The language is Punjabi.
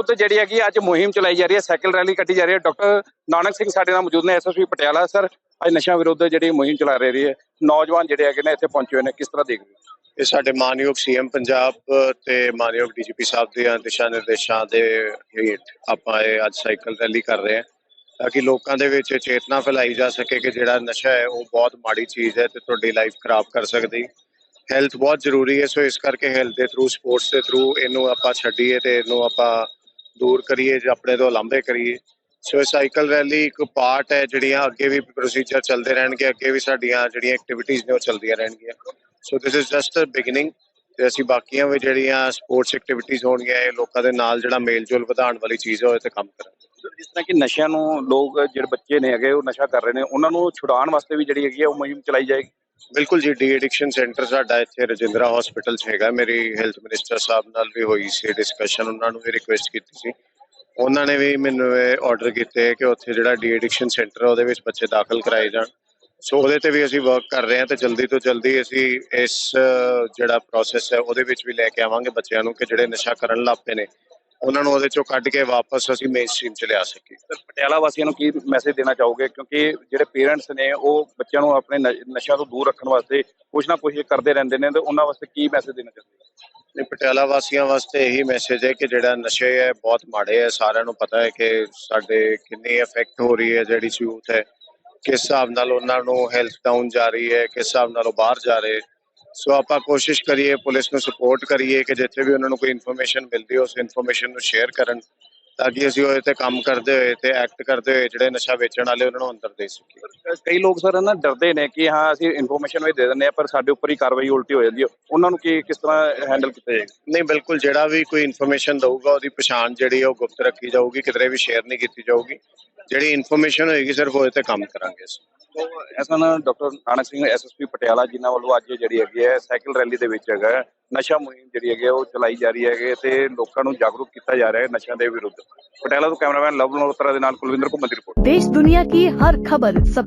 ਵਿਰੁੱਧ ਜਿਹੜੀ ਹੈਗੀ ਅੱਜ ਮੁਹਿੰਮ ਚਲਾਈ ਜਾ ਰਹੀ ਹੈ, ਸਾਈਕਲ ਰੈਲੀ ਕੱਢੀ ਜਾ ਰਹੀ ਹੈ। ਡਾਕਟਰ ਨਾਨਕ ਸਿੰਘ ਸਾਡੇ ਨਾਲ ਮੌਜੂਦ ਨੇ ਐਸਐਸਪੀ ਪਟਿਆਲਾ। ਸਰ, ਅੱਜ ਨਸ਼ਾ ਵਿਰੁੱਧ ਜਿਹੜੀ ਮੁਹਿੰਮ ਚਲਾ ਰਹੀ ਹੈ ਨੌਜਵਾਨ ਜਿਹੜੇ ਹੈਗੇ ਨੇ ਇੱਥੇ ਪਹੁੰਚੇ ਹੋਏ ਨੇ, ਕਿਸ ਤਰ੍ਹਾਂ ਦੇਖਦੇ ਹੋ? ਇਹ ਸਾਡੇ ਮਾਨਯੋਗ ਸੀਐਮ ਪੰਜਾਬ ਤੇ ਮਾਨਯੋਗ ਡੀਜੀਪੀ ਸਾਹਿਬ ਦੇ ਦਿਸ਼ਾ ਨਿਰਦੇਸ਼ਾਂ ਦੇ ਹੇਠ ਆਪਾਂ ਇਹ ਅੱਜ ਸਾਈਕਲ ਰੈਲੀ ਕਰ ਰਹੇ ਹਾਂ, ਤਾਂ ਕਿ ਲੋਕਾਂ ਦੇ ਵਿੱਚ ਚੇਤਨਾ ਫੈਲਾਈ ਜਾ ਸਕੇ ਕਿ ਜਿਹੜਾ ਨਸ਼ਾ ਹੈ, ਉਹ ਬਹੁਤ ਮਾੜੀ ਚੀਜ਼ ਹੈ ਤੇ ਤੁਹਾਡੀ ਲਾਈਫ ਖਰਾਬ ਕਰ ਸਕਦੀ। ਹੈਲਥ ਬਹੁਤ ਜ਼ਰੂਰੀ ਹੈ, ਸੋ ਇਸ ਕਰਕੇ ਹੈਲਥ ਦੇ ਥਰੂ ਸਪੋਰਟਸ ਦੇ ਥਰੂ ਇਹਨੂੰ ਆਪਾਂ ਛੱਡੀਏ ਤੇ ਇਹਨੂੰ ਆਪਾਂ ਦੂਰ ਕਰੀਏ ਜਾਂ ਆਪਣੇ ਤੋਂ ਲਾਂਭੇ ਕਰੀਏ। ਸੋ ਸਾਈਕਲ ਰੈਲੀ ਇੱਕ ਪਾਰਟ ਹੈ ਜਿਹੜੀਆਂ ਅੱਗੇ ਵੀ ਪ੍ਰੋਸੀਜਰ ਚੱਲਦੇ ਰਹਿਣਗੇ, ਅੱਗੇ ਵੀ ਸਾਡੀਆਂ ਜਿਹੜੀਆਂ ਐਕਟੀਵਿਟੀਜ਼ ਨੇ ਉਹ ਚੱਲਦੀਆਂ ਰਹਿਣਗੀਆਂ। So this is just a beginning ਤੇ ਅਸੀਂ ਬਾਕੀਆਂ ਵੀ ਜਿਹੜੀਆਂ ਸਪੋਰਟਸ ਐਕਟੀਵਿਟੀਜ਼ ਹੋਣਗੀਆਂ, ਇਹ ਲੋਕਾਂ ਦੇ ਨਾਲ ਜਿਹੜਾ ਮੇਲ ਜੋਲ ਵਧਾਉਣ ਵਾਲੀ ਚੀਜ਼ ਹੈ ਤੇ ਕੰਮ ਕਰਾਂਗੇ। ਜਿਸ ਤਰ੍ਹਾਂ ਕਿ ਨਸ਼ਿਆਂ ਨੂੰ ਲੋਕ ਜਿਹੜੇ ਬੱਚੇ ਨੇ ਹੈਗੇ, ਉਹ ਨਸ਼ਾ ਕਰ ਰਹੇ ਨੇ, ਉਹਨਾਂ ਨੂੰ ਛੁਡਾਉਣ ਵਾਸਤੇ ਵੀ ਜਿਹੜੀ ਹੈਗੀ ਆ, ਉਹ ਮੁਹਿੰਮ ਚਲਾਈ ਜਾਏਗੀ? ਬਿਲਕੁਲ ਜੀ ਡੀ ਐਡਿਕਸ਼ਨ ਸੈਂਟਰ ਸਾਡਾ ਇੱਥੇ ਰਜਿੰਦਰਾ ਹਸਪੀਟਲ 'ਚ ਹੈਗਾ। ਮੇਰੀ ਹੈਲਥ ਮਿਨਿਸਟਰ ਸਾਹਿਬ ਨਾਲ ਵੀ ਹੋਈ ਸੀ ਡਿਸਕਸ਼ਨ ਉਹਨਾਂ ਨੂੰ ਵੀ ਰਿਕੁਐਸਟ ਕੀਤੀ ਸੀ। ਉਹਨਾਂ ਨੇ ਵੀ ਮੈਨੂੰ ਆਰਡਰ ਕੀਤੇ ਕਿ ਉੱਥੇ ਜਿਹੜਾ ਡੀ ਐਡਿਕਸ਼ਨ ਸੈਂਟਰ ਉਹਦੇ ਵਿੱਚ ਬੱਚੇ ਦਾਖਲ ਕਰਾਏ ਜਾਣ। ਸੋ ਉਹਦੇ ਤੇ ਵੀ ਅਸੀਂ ਵਰਕ ਕਰ ਰਹੇ ਹਾਂ ਤੇ ਜਲਦੀ ਤੋਂ ਜਲਦੀ ਅਸੀਂ ਇਸ ਜਿਹੜਾ ਪ੍ਰੋਸੈਸ ਹੈ, ਉਹਦੇ ਵਿੱਚ ਵੀ ਲੈ ਕੇ ਆਵਾਂਗੇ ਬੱਚਿਆਂ ਨੂੰ ਕਿ ਜਿਹੜੇ ਨਸ਼ਾ ਕਰਨ ਲੱਗ ਪਏ ਨੇ। ਉਹਨਾਂ ਨੂੰ ਉਹਦੇ ਚੋਂ ਕੱਢ ਕੇ ਵਾਪਸ ਅਸੀਂ ਮੇਨ ਸਟ੍ਰੀਮ 'ਚ ਲਿਆ ਸਕੀਏ। ਪਟਿਆਲਾ ਵਾਸੀਆਂ ਨੂੰ ਕੀ ਮੈਸੇਜ ਦੇਣਾ ਚਾਹੋਗੇ? ਕਿਉਂਕਿ ਜਿਹੜੇ ਪੇਰੈਂਟਸ ਨੇ ਉਹ ਬੱਚਿਆਂ ਨੂੰ ਆਪਣੇ ਨਸ਼ਿਆਂ ਤੋਂ ਦੂਰ ਰੱਖਣ ਵਾਸਤੇ ਕੁਝ ਨਾ ਕੁਝ ਕਰਦੇ ਰਹਿੰਦੇ ਨੇ ਤੇ ਉਹਨਾਂ ਵਾਸਤੇ ਕੀ ਮੈਸੇਜ ਦੇਣਾ ਚਾਹੁੰਦੇ ਨੇ ਪਟਿਆਲਾ ਵਾਸੀਆਂ ਵਾਸਤੇ ਇਹੀ ਮੈਸੇਜ ਹੈ ਕਿ ਜਿਹੜਾ ਨਸ਼ੇ ਹੈ ਬਹੁਤ ਮਾੜੇ ਹੈ। ਸਾਰਿਆਂ ਨੂੰ ਪਤਾ ਹੈ ਕਿ ਸਾਡੇ ਕਿੰਨੀ ਇਫੈਕਟ ਹੋ ਰਹੀ ਹੈ ਜਿਹੜੀ ਯੂਥ ਹੈ। ਕਿਸ ਹਿਸਾਬ ਨਾਲ ਉਹਨਾਂ ਨੂੰ ਹੈਲਥ ਡਾਊਨ ਜਾ ਰਹੀ ਹੈ ਕਿਸ ਹਿਸਾਬ ਨਾਲ ਉਹ ਬਾਹਰ ਜਾ ਰਹੇ। ਸੋ ਆਪਾਂ ਕੋਸ਼ਿਸ਼ ਕਰੀਏ, ਪੁਲਿਸ ਨੂੰ ਸਪੋਰਟ ਕਰੀਏ ਕਿ ਜਿੱਥੇ ਵੀ ਉਹਨਾਂ ਨੂੰ ਕੋਈ ਇਨਫੋਰਮੇਸ਼ਨ ਮਿਲਦੀ ਹੈ, ਉਸ ਇਨਫੋਰਮੇਸ਼ਨ ਨੂੰ ਸ਼ੇਅਰ ਕਰਨ ਤਾਂ ਕਿ ਅਸੀਂ ਉਹਦੇ ਤੇ ਕੰਮ ਕਰਦੇ ਹੋਏ ਤੇ ਐਕਟ ਕਰਦੇ ਹੋਏ ਜਿਹੜੇ ਨਸ਼ਾ ਵੇਚਣ ਵਾਲੇ ਉਹਨਾਂ ਨੂੰ ਅੰਦਰ ਦੇ ਸਕੀਏ। ਕਈ ਲੋਕ ਸਰ ਨਾ ਡਰਦੇ ਨੇ ਕਿ ਹਾਂ ਅਸੀਂ ਇਨਫੋਰਮੇਸ਼ਨ ਵੀ ਦੇ ਦਿੰਦੇ ਆ ਪਰ ਸਾਡੇ ਉੱਪਰ ਹੀ ਕਾਰਵਾਈ ਉਲਟੀ ਹੋ ਜਾਂਦੀ ਹੈ। ਉਹਨਾਂ ਨੂੰ ਕੀ ਕਿਸ ਤਰ੍ਹਾਂ ਹੈਂਡਲ ਕੀਤਾ ਜਾਏਗਾ? ਨਹੀਂ ਬਿਲਕੁਲ ਜਿਹੜਾ ਵੀ ਕੋਈ ਇਨਫੋਰਮੇਸ਼ਨ ਦਊਗਾ ਉਹਦੀ ਪਛਾਣ ਜਿਹੜੀ ਉਹ ਗੁਪਤ ਰੱਖੀ ਜਾਊਗੀ ਕਿਤੇ ਵੀ ਸ਼ੇਅਰ ਨਹੀਂ ਕੀਤੀ ਜਾਊਗੀ। ਜਿਹੜੀ ਇਨਫੋਰਮੇਸ਼ਨ ਹੋਏਗੀ ਸਿਰਫ ਉਹਦੇ ਤੇ ਕੰਮ ਕਰਾਂਗੇ ਅਸੀਂ। ਐਸਾ ਨਾ ਡਾਕਟਰ ਨਾਨਕ ਸਿੰਘ ਐਸਐਸਪੀ ਪਟਿਆਲਾ ਜਿਨ੍ਹਾਂ ਵੱਲੋਂ ਅੱਜ ਜਿਹੜੀ ਹੈਗੀ ਹੈ ਸਾਈਕਲ ਰੈਲੀ ਦੇ ਵਿੱਚ ਹੈਗਾ ਨਸ਼ਾ ਮੁਹਿੰਮ ਜਿਹੜੀ ਹੈਗੀ ਉਹ ਚਲਾਈ ਜਾ ਰਹੀ ਹੈਗੀ ਤੇ ਲੋਕਾਂ ਨੂੰ ਜਾਗਰੂਕ ਕੀਤਾ ਜਾ ਰਿਹਾ ਹੈ ਨਸ਼ਿਆਂ ਦੇ ਵਿਰੁੱਧ। ਪਟਿਆਲਾ ਤੋਂ ਕੈਮਰਾਮੈਨ ਲਵਨੋਤਰਾ ਦੇ ਨਾਲ ਕੁਲਵਿੰਦਰ ਘੁੰਮਣ ਦੀ ਰਿਪੋਰਟ। ਦੇਸ਼ ਦੁਨੀਆ ਕੀ ਹਰ ਖਬਰ ਸਭ